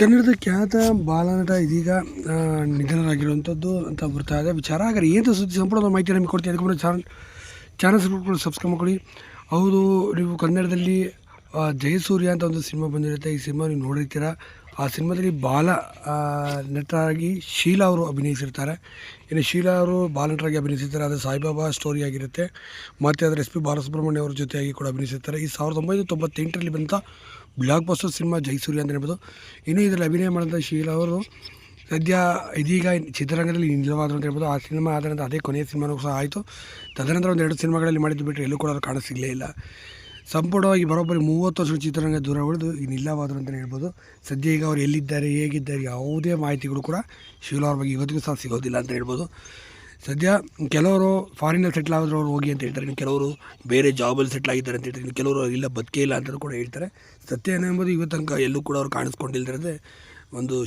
ಕನ್ನಡದ ಖ್ಯಾತ ಬಾಲನಟ ಇದೀಗ ನಿಧನರಾಗಿರುವಂಥದ್ದು ಅಂತ ಬರ್ತಾ ಇದೆ. ವಿಚಾರ ಹಾಗಾದ್ರೆ ಏನು ಸುದ್ದಿ ಸಂಪೂರ್ಣ ಮಾಹಿತಿ ನಮಗೆ ಕೊಡ್ತೀವಿ. ಅದಕ್ಕೆ ಮುಂದೆ ಚಾನಲ್ ಚಾನಲ್ ಸಬ್ಸ್ಕ್ರೈಬ್ ಮಾಡ್ಕೊಳ್ಳಿ ಹೌದು, ನೀವು ಕನ್ನಡದಲ್ಲಿ ಜಯಸೂರ್ಯ ಅಂತ ಒಂದು ಸಿನಿಮಾ ಬಂದಿರುತ್ತೆ. ಈ ಸಿನಿಮಾ ನೀವು ನೋಡಿರ್ತೀರ. ಆ ಸಿನಿಮಾದಲ್ಲಿ ಬಾಲ ನಟರಾಗಿ ಶೀಲಾ ಅವರು ಅಭಿನಯಿಸಿರ್ತಾರೆ. ಇನ್ನು ಶೀಲಾ ಅವರು ಬಾಲನಟರಾಗಿ ಅಭಿನಯಿಸಿರ್ತಾರೆ. ಅದು ಸಾಯಿಬಾಬಾ ಸ್ಟೋರಿ ಆಗಿರುತ್ತೆ. ಮತ್ತು ಅದರ ಎಸ್ ಪಿ ಬಾಲಸುಬ್ರಹ್ಮಣ್ಯ ಅವರ ಜೊತೆಯಾಗಿ ಕೂಡ ಅಭಿನಯಿಸಿರ್ತಾರೆ. ಈ ಸಾವಿರದ ಒಂಬೈನೂರ ತೊಂಬತ್ತೆಂಟರಲ್ಲಿ ಬಂದ ಬ್ಲಾಕ್ ಬಸ್ಟರ್ ಸಿನಿಮಾ ಜೈಸೂರಿ ಅಂತ ಹೇಳ್ಬೋದು. ಇನ್ನು ಇದರಲ್ಲಿ ಅಭಿನಯ ಮಾಡಿದಂಥ ಶೀಲಾ ಅವರು ಸದ್ಯ ಇದೀಗ ಚಿತ್ರರಂಗದಲ್ಲಿ ನಿಲ್ಲವಾದರು ಅಂತ ಹೇಳ್ಬೋದು. ಆ ಸಿನಿಮಾ ಆದ ನಂತರ ಅದೇ ಕೊನೆಯ ಸಿನಿಮಾನೂ ಸಹ ಆಯಿತು. ತದನಂತರ ಒಂದು ಎರಡು ಸಿನಿಮಾಗಳಲ್ಲಿ ಮಾಡಿದ್ದು ಬಿಟ್ಟರೆ ಎಲ್ಲೂ ಕೂಡ ಅವ್ರು ಕಾಣ ಸಿಗಲೇ ಇಲ್ಲ. ಸಂಪೂರ್ಣವಾಗಿ ಬರೋಬ್ಬರಿ ಮೂವತ್ತು ವರ್ಷ ಚಿತ್ರರಂಗ ದೂರ ಉಳಿದು ಈಗ ನಿಲ್ಲವಾದರು ಅಂತಲೇ ಹೇಳ್ಬೋದು. ಸದ್ಯ ಈಗ ಅವ್ರು ಎಲ್ಲಿದ್ದಾರೆ, ಹೇಗಿದ್ದಾರೆ ಯಾವುದೇ ಮಾಹಿತಿಗಳು ಕೂಡ ಶೀಲಾ ಅವ್ರ ಬಗ್ಗೆ ಇವತ್ತಿಗೂ ಸಹ ಸಿಗೋದಿಲ್ಲ ಅಂತ ಹೇಳ್ಬೋದು. ಸದ್ಯ ಕೆಲವರು ಫಾರಿನಲ್ಲಿ ಸೆಟ್ಲ್ ಆದ್ರವ್ರು ಹೋಗಿ ಅಂತ ಹೇಳ್ತಾರೆ. ಇನ್ನು ಕೆಲವರು ಬೇರೆ ಜಾಬಲ್ಲಿ ಸೆಟ್ಲ್ ಆಗಿದ್ದಾರೆ ಅಂತ ಹೇಳ್ತಾರೆ. ಇನ್ನು ಕೆಲವರು ಇಲ್ಲ, ಬದುಕೇ ಇಲ್ಲ ಅಂತ ಕೂಡ ಹೇಳ್ತಾರೆ. ಸತ್ಯ ಏನೆಂಬುದು ಇವತ್ತು ತನಕ ಎಲ್ಲೂ ಕೂಡ ಅವ್ರು ಕಾಣಿಸ್ಕೊಂಡಿಲ್ದಿರೋದೇ ಒಂದು